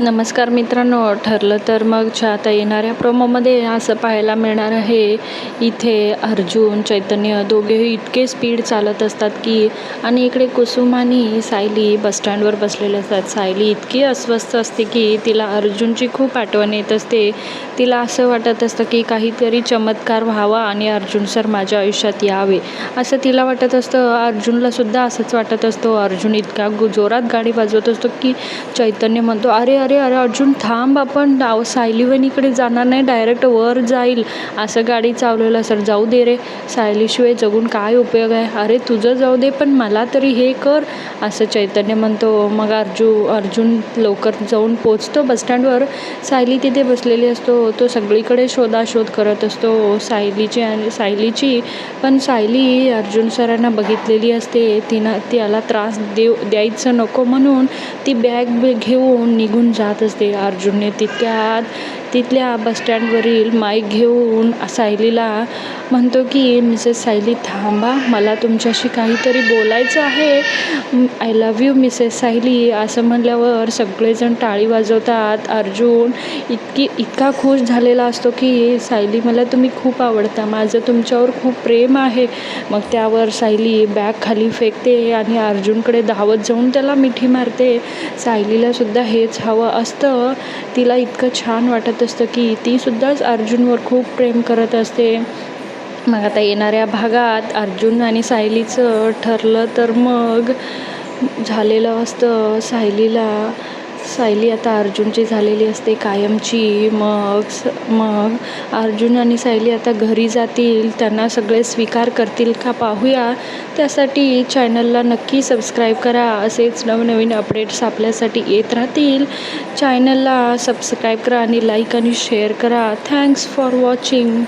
नमस्कार मित्रांनो ठरलं तर मग च्या आता येणाऱ्या प्रोमोमध्ये असं पाहायला मिळणार आहे. इथे अर्जुन चैतन्य दोघेही इतके स्पीड चालत असतात की आणि इकडे कुसुम आणि सायली बसस्टँडवर बसलेले असतात. सायली इतकी अस्वस्थ असते की तिला अर्जुनची खूप आठवण येत असते. तिला असं वाटत असतं की काहीतरी चमत्कार व्हावा आणि अर्जुन सर माझ्या आयुष्यात यावे. असं तिला वाटत असतं. अर्जुनलासुद्धा असंच वाटत असतो. अर्जुन इतका जोरात गाडी वाजवत असतो की चैतन्य म्हणतो अरे अरे अरे अर्जुन थांब आपण डाव सायलीवणीकडे जाणार नाही डायरेक्ट वर जाईल. असं गाडी चावलेलं सर जाऊ दे रे. सायलीशिवाय जगून काय उपयोग आहे? अरे तुझं जाऊ दे पण मला तरी हे कर. असं चैतन्य म्हणतो मग अर्जु अर्जुन लवकर जाऊन पोचतो बसस्टँडवर सायली तिथे बसलेली असतो तो सगळीकडे शोधाशोध करत असतो सायलीची आणि सायलीची. पण सायली अर्जुन सरांना बघितलेली असते तिनं त्याला त्रास देऊ द्यायचं नको म्हणून ती बॅग घेऊन निघून जात असते. अर्जुनने तितक्यात तिथल्या बसस्टँडवरील माईक घेऊन सायलीला म्हणतो की मिसेस सायली थांबा. मला तुमच्याशी काहीतरी बोलायचं आहे. I love you Mrs Sayali. असं म्हणल्यावर सगळेजण टाळी वाजवतात. अर्जुन इतकी इतका खुश झालेला असतो की सायली मला तुम्ही खूप आवडता. माझं तुमच्यावर खूप प्रेम आहे. मग त्यावर सायली बॅग खाली फेकते आणि अर्जुनकडे धावत जाऊन त्याला मिठी मारते. सायलीलासुद्धा हेच हवं असतं. तिला इतकं छान वाटत असतं की तीसुद्धाच अर्जुनवर खूप प्रेम करत असते. मग आता येणाऱ्या भागात अर्जुन आणि सायलीचं ठरलं तर मग झालेलं असतं सायलीला सायली आता अर्जुनची झालेली असते कायमची मग स मग अर्जुन आणि सायली आता घरी जातील त्यांना सगळे स्वीकार करतील का पाहूया. त्यासाठी चॅनलला नक्की सबस्क्राईब करा असेच नवनवीन अपडेट्स आपल्यासाठी येत राहतील. चॅनलला सबस्क्राईब करा आणि लाईक आणि शेअर करा. Thanks for watching